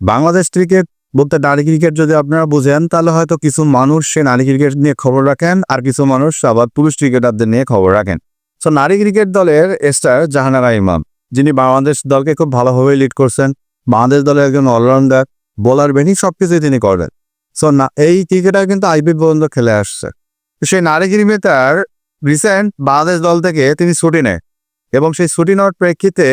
Bangladesh cricket বলতে নারী cricket যদি আপনারা বুঝেন, তাহলে হয়তো কিছু মানুষ সে নারী ক্রিকেট নিয়ে খবর রাখেন আর কিছু মানুষ আবার পুরুষ ক্রিকেটারদের নিয়ে খবর রাখেন। সো নারী ক্রিকেট দলের স্টার জাহানারা ইমাম, যিনি বাংলাদেশ দলকে খুব ভালোভাবে লিড করছেন। বাংলাদেশ দলের একজন অলরাউন্ডার বোলার বেনি সবকিছুই তিনি করেন। সো না, এই ক্রিকেটার কিন্তু আইপিএল পর্যন্ত খেলে আসছে। সেই নারী ক্রিকেটার রিসেন্ট বাংলাদেশ দল থেকে তিনি ছুটি নেয় এবং সেই ছুটি নেওয়ার প্রেক্ষিতে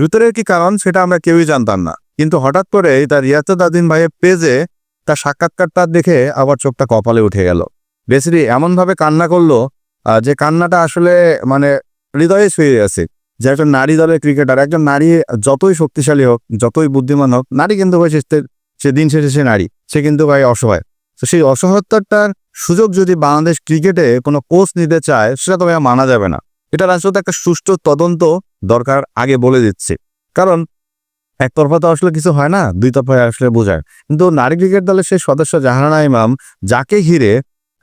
ভিতরের কি কারণ সেটা আমরা কেউই জানতাম না। কিন্তু হঠাৎ করে তার রিয়াজত আদিন ভাইয়ের পেজে তার সাক্ষাৎকারটা দেখে আবার চোখটা কপালে উঠে গেল। বেসিরি এমন ভাবে কান্না করল যে কান্নাটা আসলে মানে হৃদয়ে ছুঁয়ে গেছে। যে একটা নারী দলের ক্রিকেটার, একজন নারী যতই শক্তিশালী হোক, যতই বুদ্ধিমান হোক, নারী কিন্তু ভাই সে- দিন শেষে সে নারী, সে কিন্তু ভাই অসহায়। তো সেই অসহায়তার সুযোগ যদি বাংলাদেশ ক্রিকেটে কোনো কোচ নিতে চায়, সেটা তো ভাই মানা যাবে না। এটা আসলে একটা সুষ্ঠু তদন্ত দরকার আগে বলে দিচ্ছে। কারণ একতরফা তো আসলে কিছু হয় না দুই তরফায় আসলে বোঝায়। কিন্তু নারী ক্রিকেট দলের সেই সদস্য জাহানা ইমাম যাকে ঘিরে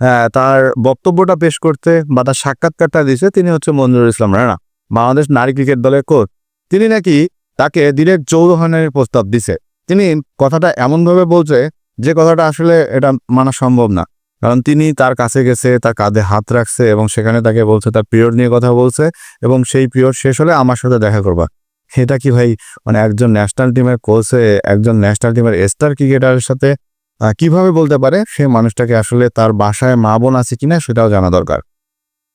হ্যাঁ, তার বক্তব্যটা পেশ করতে বা তার সাক্ষাৎকারটা দিয়েছে তিনি হচ্ছে মঞ্জুরুল ইসলাম রানা বাংলাদেশ নারী ক্রিকেট দলের কোচ। তিনি নাকি তাকে ডিরেক্ট যৌরহানের প্রস্তাব দিছে। তিনি কথাটা এমনভাবে বলছে যে কথাটা আসলে এটা মানা সম্ভব না। কারণ তিনি তার কাছে গেছে তার কাঁধে হাত রাখছে এবং সেখানে তাকে বলছে তার পিরিয়ড নিয়ে কথা বলছে এবং সেই পিরিয়ড শেষ হলে আমার সাথে দেখা করবা। এটা কি ভাই? মানে একজন ন্যাশনাল টিমের কোচে একজন ন্যাশনাল টিমের স্টার ক্রিকেটারের সাথে কীভাবে বলতে পারে? সে মানুষটাকে আসলে তার বাসায় মা বোন আছে কিনা সেটাও জানা দরকার।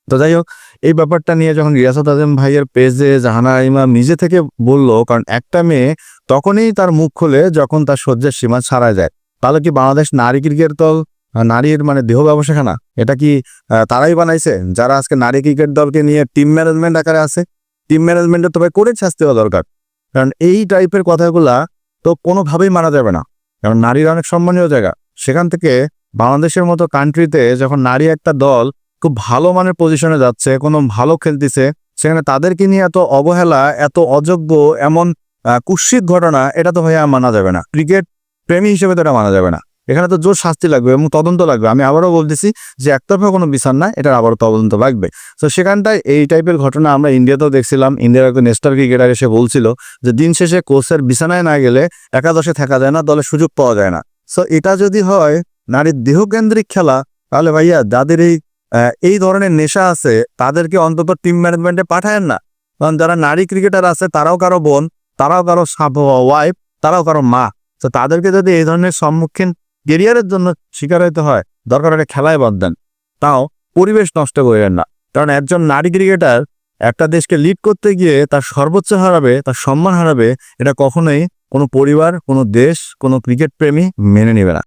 তো যাই হোক, এই ব্যাপারটা নিয়ে যখন রিয়াসত আজম ভাইয়ের পেজে জাহানা ইমাম নিজে থেকে বলল, কারণ একটা মেয়ে তখনই তার মুখ খোলে যখন তার সহ্যের সীমা ছাড়া যায়। তাহলে কি বাংলাদেশ নারী ক্রিকেট দল নারীর মানে দেহ ব্যবসাখানা? এটা কি তারাই বানাইছে? যারা আজকে নারী ক্রিকেট দলকে নিয়ে টিম ম্যানেজমেন্ট আকারে আছে? টিম ম্যানেজমেন্টের তো ভাই করে শাস্তি হওয়া দরকার। কারণ এই টাইপের কথাগুলা তো কোনোভাবেই মানা যাবে না। কারণ নারীর অনেক সম্মানীয় জায়গা। সেখান থেকে বাংলাদেশের মতো কান্ট্রিতে যখন নারী একটা দল খুব ভালো মানের পজিশনে যাচ্ছে কোনো ভালো খেলতেছে সেখানে তাদেরকে নিয়ে এত অবহেলা এত অযোগ্য এমন আহ, কুৎসিত ঘটনা এটা তো ভাইয়া মানা যাবে না। ক্রিকেট প্রেমী হিসেবে তো এটা মানা যাবে না। এখানে তো জোর শাস্তি লাগবে এবং তদন্ত লাগবে। আমি আবারও বলতেছি যে একতরফা কোনো বিচার না এটার আবারও তদন্ত লাগবে। তো সেখানটায় এই টাইপের ঘটনা আমরা ইন্ডিয়াতেও দেখছিলাম। ইন্ডিয়ার একজন স্টার ক্রিকেটার এসে বলছিল যে দিন শেষে কোচের বিছানায় না গেলে একাদশে থাকা যায় না, দলে সুযোগ পাওয়া যায় না। সো এটা যদি হয়, নারীর দেহকেন্দ্রিক খেলা, তাহলে ভাইয়া যাদের এই এই ধরনের নেশা আছে, তাদেরকে অন্তত টিম ম্যানেজমেন্টে পাঠায়েন না। কারণ যারা নারী ক্রিকেটার আছে, তারাও কারও বোন, তারাও কারও ওয়াইফ তারাও কারও মা। তো তাদেরকে যদি এই ধরনের সম্মুখীন কেরিয়ারের জন্য শিকার হইতে হয়, দরকার হলে খেলায় বাদ দেন। তাও পরিবেশ নষ্ট করবেন না। কারণ একজন নারী ক্রিকেটার একটা দেশকে লিড করতে গিয়ে তার সর্বোচ্চ হারাবে, তার সম্মান হারাবে, এটা কখনোই কোনো পরিবার, কোনো দেশ, কোনো ক্রিকেট প্রেমী মেনে নেবে না।